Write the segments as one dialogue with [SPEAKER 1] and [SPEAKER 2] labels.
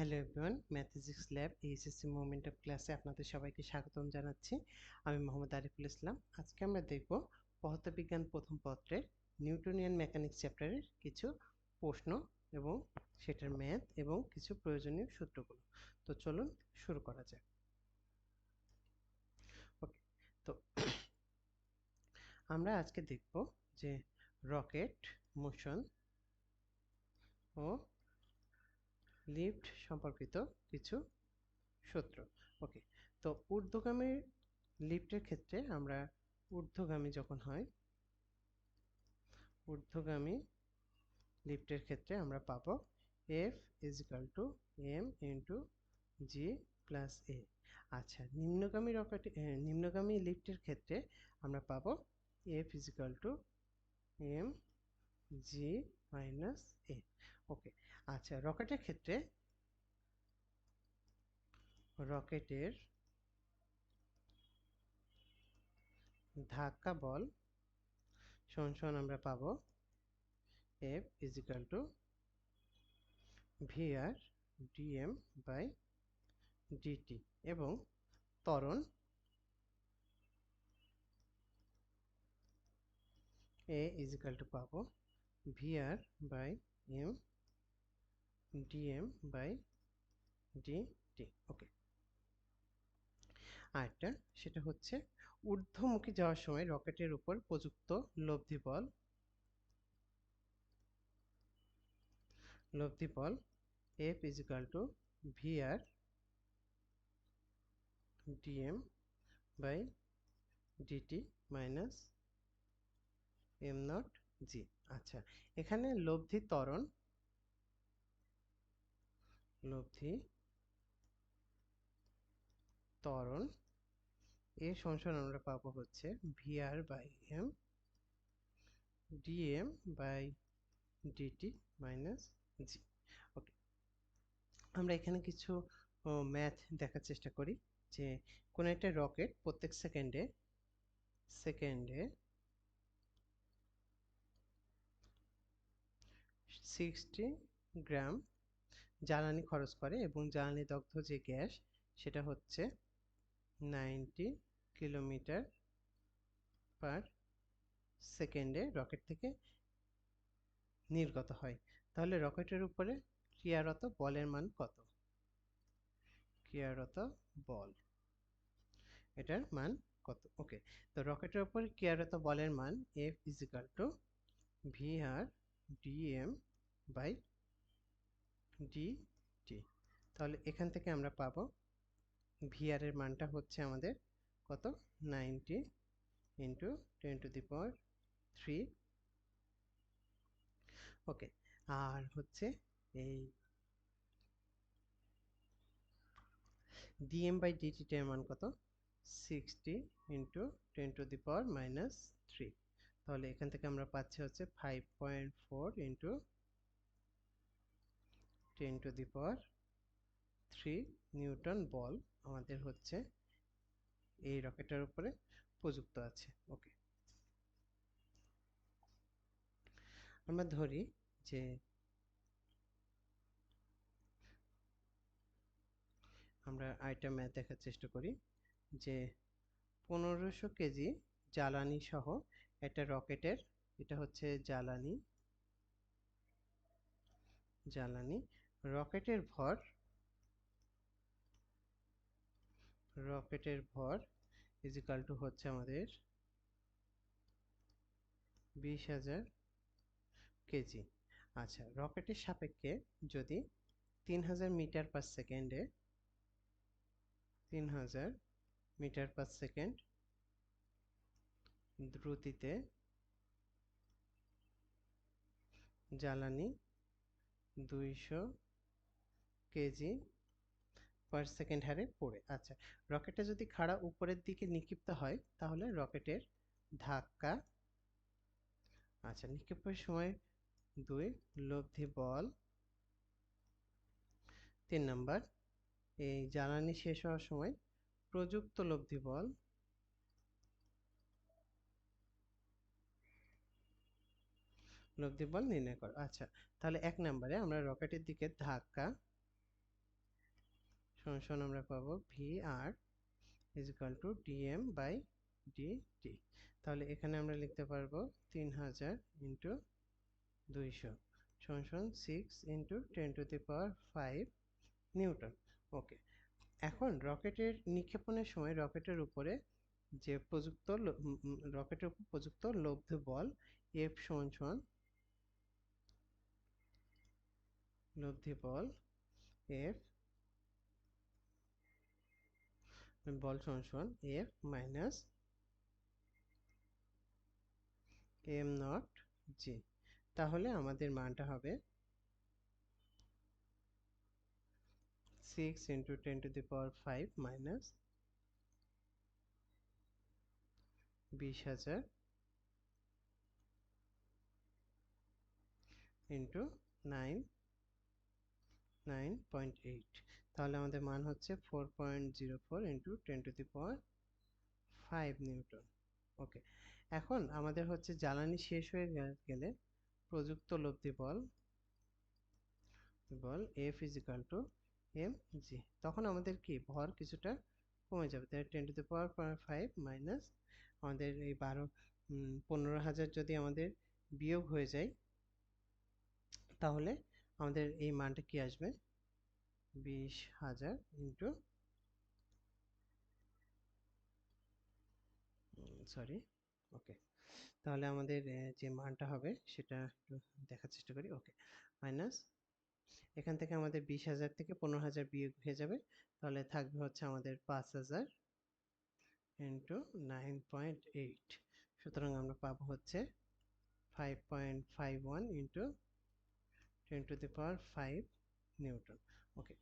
[SPEAKER 1] Hello everyone Mathics lab, HSC momentum ক্লাসে আপনাদের সবাইকে স্বাগতম জানাচ্ছি। আমি মোহাম্মদ আরিফুল ইসলাম। আজকে আমরা দেখব পদার্থবিজ্ঞান প্রথম পত্রের নিউটনিয়ান মেকানিক্স চ্যাপ্টারের কিছু প্রশ্ন এবং সেটার ম্যাথ এবং কিছু প্রয়োজনীয় সূত্রগুলো। তো চলুন শুরু করা যাক। ওকে, তো আমরা আজকে দেখব যে রকেট, মোশন ও লিফট সম্পর্কিত কিছু সূত্র। ওকে তো ঊর্ধ্বগামী লিফটের ক্ষেত্রে আমরা ঊর্ধ্বগামী যখন হয়, ঊর্ধ্বগামী লিফটের ক্ষেত্রে আমরা পাব F is to M into G plus A আচ্ছা নিম্নগামী রকেট নিম্নগামী লিফটের ক্ষেত্রে আমরা পাব F is to M G minus A. Okay আচ্ছা রকেটের ক্ষেত্রে রকেটের ধাক্কা বল সমান আমরা পাবো F is equal to V R DM by DT এবং ত্বরণ এ ইজ ইকাল টু পাবো V R by M DM by DT okay আরেকটা, সেটা হচ্ছে ঊর্ধ্বমুখী যাওয়ার সময় রকেটের উপর প্রযুক্ত লব্ধি বল লব্ধি বল F is equal to V R DM by DT minus M not G আচ্ছা। এখানে লব্ধি ত্বরণ। লব্ধি ত্বরণ। এর সংসরণ আমরা পাবো হচ্ছে V R by M DM by DT minus G okay আমরা এখানে কিছু ম্যাথ দেখার চেষ্টা করি যে কোন একটা রকেট প্রত্যেক সেকেন্ডে সেকেন্ডে সিক্সটি গ্রাম জ্বালানি খরচ করে এবং জ্বালানি দগ্ধ যে গ্যাস, সেটা হচ্ছে নাইনটি কিলোমিটার পার সেকেন্ডে রকেট থেকে নির্গত হয়। তাহলে রকেটের উপরে ক্রিয়ারত বলের মান কত? ক্রিয়ারত বল। এটার মান কত? ওকে, তো রকেটের উপর ক্রিয়ারত বলের মান F is equal to V R DM by DT তাহলে এখান থেকে আমরা পাবো ভিআর এর মানটা হচ্ছে আমাদের কত? Ninety into ten to the power three. Okay, আর হচ্ছে এই ডিএম বাই ডিটিটার মান কত? Sixty into ten to the power minus three. তাহলে এখান থেকে আমরা পাচ্ছি হচ্ছে five point four into ten to the power three newton বল আমাদের হচ্ছে এই রকেটের উপরে প্রযুক্ত আছে, ওকে। আমরা ধরি যে আমরা আইটা দেখার চেষ্টা করি যে পনেরোশো কেজি জ্বালানি সহ একটা রকেটের, এটা হচ্ছে জ্বালানি জ্বালানি রকেটের ভর রকেটের ভর ইজিক্যাল টু হচ্ছে আমাদের বিশ হাজার কেজি। আচ্ছা রকেটের সাপেক্ষে যদি তিন হাজার মিটার পার সেকেন্ডে, তিন হাজার মিটার পার সেকেন্ড দ্রুতিতে জ্বালানি দুইশো কেজি পার সেকেন্ড হারে পড়ে। আচ্ছা রকেটটা যদি খাড়া উপরের দিকে নিক্ষিপ্ত হয়, তাহলে রকেটের ধাক্কা আচ্ছা নিক্ষেপের সময় দুই, লব্ধি, বল। তিন নাম্বার, এই জ্বালানি শেষ হওয়ার সময় প্রযুক্ত লব্ধি, বল। লব্ধি, বল নির্ণয় করো। আচ্ছা তাহলে এক নম্বরে আমরা রকেটের দিকে ধাক্কা সমান আমরা পাবো V R is equal to DM by DT তাহলে এখানে আমরা লিখতে পারব তিন হাজার ইন্টু দুইশো সমান six into ten to the power five newton. Okay এখন রকেটের নিক্ষেপণের সময় রকেটের উপরে যে প্রযুক্ত রকেটের উপর প্রযুক্ত লব্ধ বল এফ সমান সমান লব্ধি বল এফ বল সমান সমান F minus M not G. তাহলে আমাদের মানটা হবে six into ten to the power five minus বিশ হাজার into nine nine point eight তাহলে আমাদের মান হচ্ছে four point zero four into ten to the power five newton okay এখন আমাদের হচ্ছে জ্বালানি শেষ হয়ে গেলে প্রযুক্ত লব্ধি বল বল F is equal to M G তখন আমাদের কি ভর কিছুটা কমে যাবে তাই ten to the power five minus আমাদের এই বারো পনেরো হাজার যদি আমাদের বিয়োগ হয়ে যায়, তাহলে আমাদের এই মানটা কি আসবে? বিশ হাজার ইন্টু সরি ওকে তাহলে আমাদের যে মানটা হবে সেটা একটু দেখার চেষ্টা করি ওকে মাইনাস এখান থেকে আমাদের বিশ হাজার থেকে পনেরো হাজার বিয়োগ হয়ে যাবে, তাহলে থাকবে হচ্ছে আমাদের পাঁচ হাজার ইন্টু নাইন পয়েন্ট এইট সুতরাং আমরা পাবো হচ্ছে five point five one into ten to the power five newton okay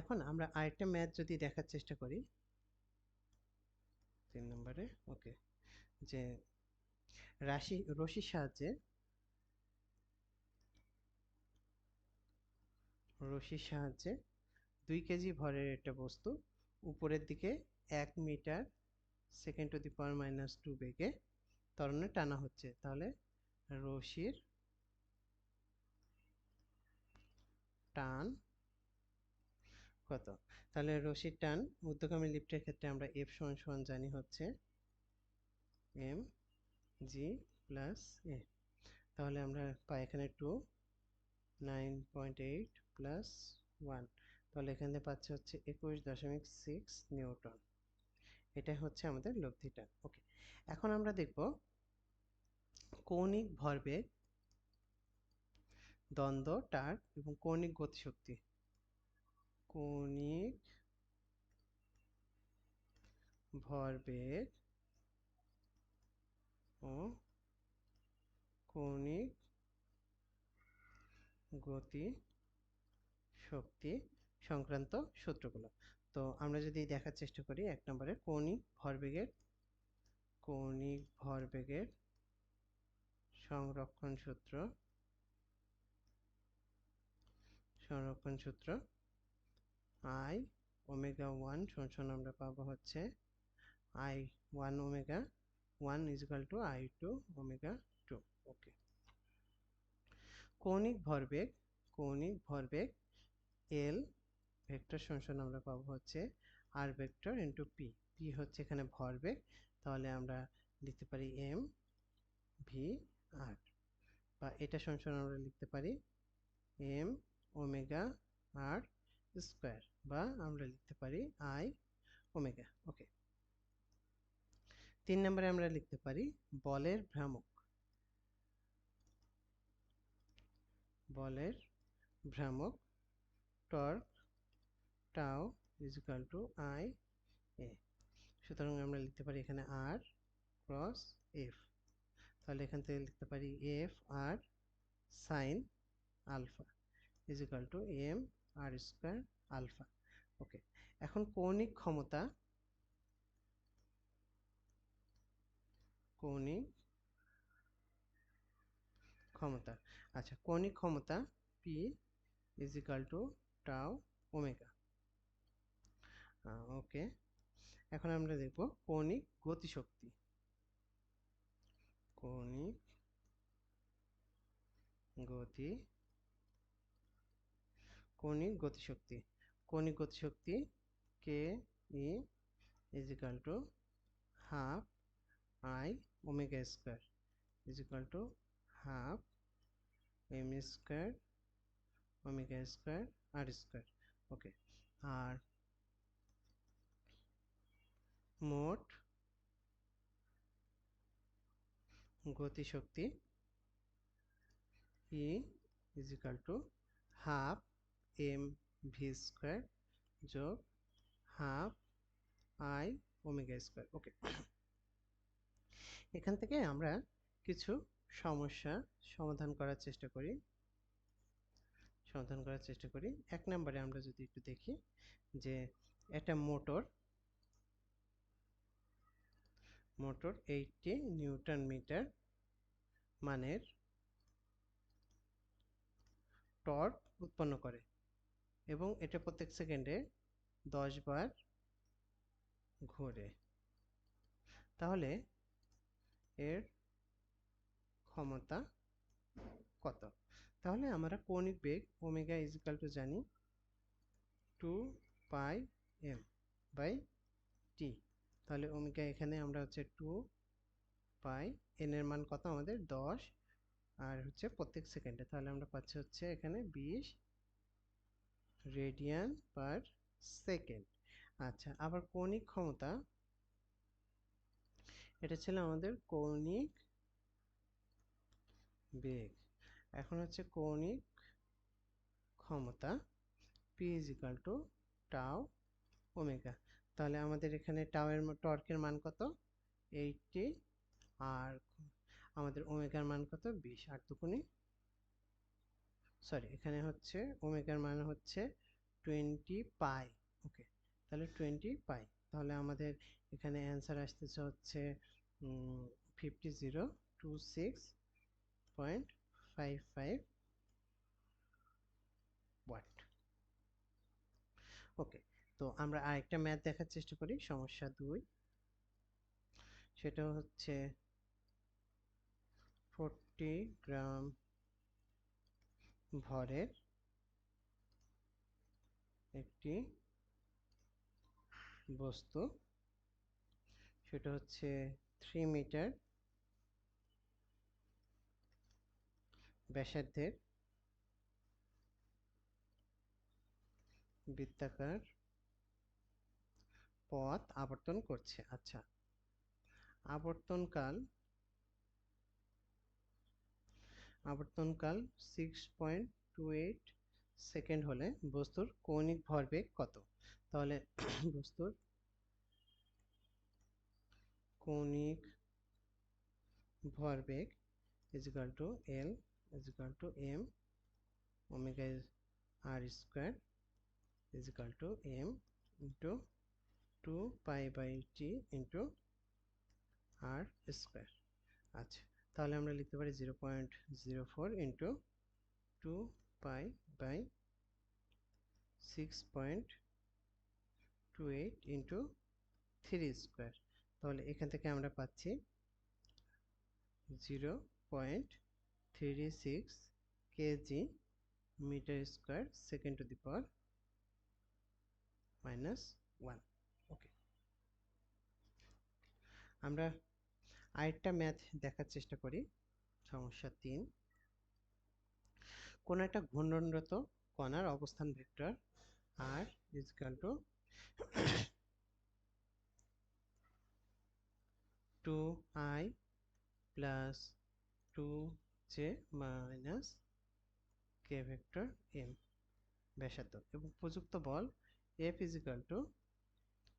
[SPEAKER 1] এখন আমরা আরেকটা ম্যাথ যদি দেখার চেষ্টা করি। তিন নম্বরে ওকে যে রাশি রশির সাহায্যে রশির সাহায্যে দুই কেজি ভরের একটা বস্তু উপরের দিকে এক metre second to the power minus two বেগে ত্বরণে টানা হচ্ছে। তাহলে রশির টান। কত? তাহলে রশির টান ঊর্ধ্বগামী লিফটের ক্ষেত্রে আমরা এফ সমান সমান জানি হচ্ছে এম জি প্লাস এ তাহলে আমরা পাই এখানে two nine point eight plus one তাহলে এখানে পাচ্ছে হচ্ছে একুশ দশমিক সিক্স নিউটন। এটা হচ্ছে আমাদের লব্ধিটা ওকে এখন আমরা দেখব কৌণিক ভরবেগ দ্বন্দ্ব, টার্ক এবং কৌণিক গতিশক্তি। কৌণিক ভরবেগ ও কৌণিক গতি শক্তি সংক্রান্ত সূত্রগুলো। তো আমরা যদি দেখার চেষ্টা করি, এক নম্বরে কৌণিক ভরবেগের কৌণিক ভরবেগের সংরক্ষণ সূত্র। সংরক্ষণ সূত্র আই ওমেগা ওয়ান সমান আমরা পাবো হচ্ছে I one omega one is equal to I two omega two okay কৌণিক ভরবেগ কৌণিক ভরবেগ এল ভেক্টর সমান আমরা পাবো হচ্ছে R vector into P P হচ্ছে এখানে ভরবেগ, তাহলে আমরা লিখতে পারি এম ভি আর বা এটা সমান আমরা লিখতে পারি এম ওমেগা আর স্কোয়ার বা আমরা লিখতে পারি আই ওমেগা, ওকে। তিন নম্বরে আমরা লিখতে পারি বলের ভ্রামক। বলের ভ্রামক torque tau is equal to I A সুতরাং আমরা লিখতে পারি এখানে আর ক্রস এফ তাহলে এখান থেকে লিখতে পারি F R sine alpha is equal to M R square alpha okay এখন কৌণিক ক্ষমতা কৌণিক ক্ষমতা আচ্ছা কৌণিক ক্ষমতা P is equal to tau omega okay এখন আমরা দেখব কৌণিক গতিশক্তি। কৌণিক গতি কৌণিক গতিশক্তি। কৌণিক গতিশক্তি K E is equal to half I omega square is equal to half M square omega square R square okay আর মোট গতিশক্তি E is equal to half M V square যোগ half I omega square okay এখান থেকে আমরা কিছু সমস্যা সমাধান করার চেষ্টা করি। সমাধান করার চেষ্টা করি। এক নম্বরে আমরা যদি একটু দেখি যে এটা motor motor eighty newton metre মানের টর্ক উৎপন্ন করে। এবং এটা প্রত্যেক সেকেন্ডে দশ বার ঘোরে। তাহলে এর ক্ষমতা কত? তাহলে আমরা কৌণিক বেগ ওমেগা ইজিক্যাল টু জানি two pi M by T তাহলে ওমেগা এখানে আমরা হচ্ছে টু পাই এন এর মান কত? আমাদের দশ। আর হচ্ছে প্রত্যেক সেকেন্ডে তাহলে আমরা পাচ্ছি হচ্ছে এখানে বিশ রেডিয়ান পার সেকেন্ড। আচ্ছা আবার কৌণিক ক্ষমতা। এটা ছিল আমাদের কৌণিক বেগ। এখন হচ্ছে কৌণিক ক্ষমতা P is to tau omega তাহলে আমাদের এখানে টাওয়ের টর্কের মান কত? এইটটি আর আমাদের ওমেগার মান কত? বিশ। আর দুকুনি সরি এখানে হচ্ছে ওমেগার মান হচ্ছে টোয়েন্টি পাই ওকে তাহলে টোয়েন্টি পাই তাহলে আমাদের এখানে অ্যান্সার আসতেছে হচ্ছে fifty zero two six point five five watt okay তো আমরা আরেকটা ম্যাথ দেখার চেষ্টা করি, সমস্যা দুই। সেটা হচ্ছে ফোরটি গ্রাম ভরের একটি বস্তু। সেটা হচ্ছে থ্রি মিটার ব্যাসার্ধের বৃত্তাকার পথ আবর্তন করছে। আচ্ছা আবর্তনকাল আবর্তনকাল six point two eight second হলে বস্তুর কৌণিক ভরবেগ কত তাহলে বস্তুর কৌণিক ভরবেগ is equal to M omega is R square is equal to M into 2 pi by T into R square আচ্ছা তাহলে আমরা লিখতে পারি zero point zero four into two pi by six point two eight into three square. তাহলে এখান থেকে আমরা পাচ্ছি zero point three six KG metre square second to the power minus one. Okay. আমরা আরেকটা ম্যাথ দেখার চেষ্টা করি। সমস্যা তিন। কোন একটা ঘূর্ণনরত কণার অবস্থান vector R is equal to two I plus two J minus K vector M ব্যাসার্ধ এবং প্রযুক্ত বল F is equal to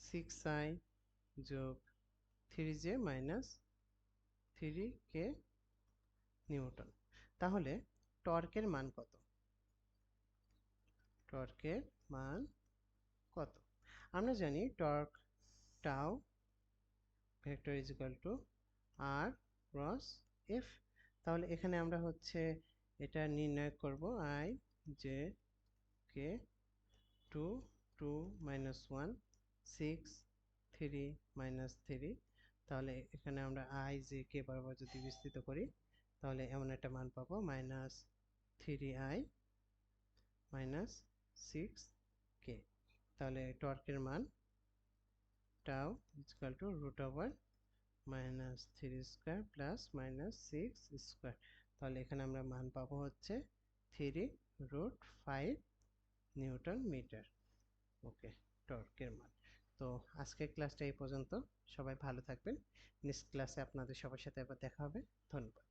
[SPEAKER 1] six I যোগ three J minus three K newton. তাহলে টর্কের মান কত? টর্কের মান কত? আমরা জানি torque tau vector is to R cross F তাহলে এখানে আমরা হচ্ছে এটা নির্ণয় করব I J K two two minus one six three minus three তাহলে এখানে আমরা আই জে কে বরাবর যদি বিস্তৃত করি, তাহলে এমন একটা মান পাবো minus three I minus six K তাহলে টর্কের মান tau equal to root over minus three square plus minus six square তাহলে এখানে আমরা মান পাবো হচ্ছে three root five newton metre okay টর্কের মান। তো আজকের ক্লাসটা এই পর্যন্ত। সবাই ভালো থাকবেন। নেক্সট ক্লাসে আপনাদের সবার সাথে আবার দেখা হবে। ধন্যবাদ।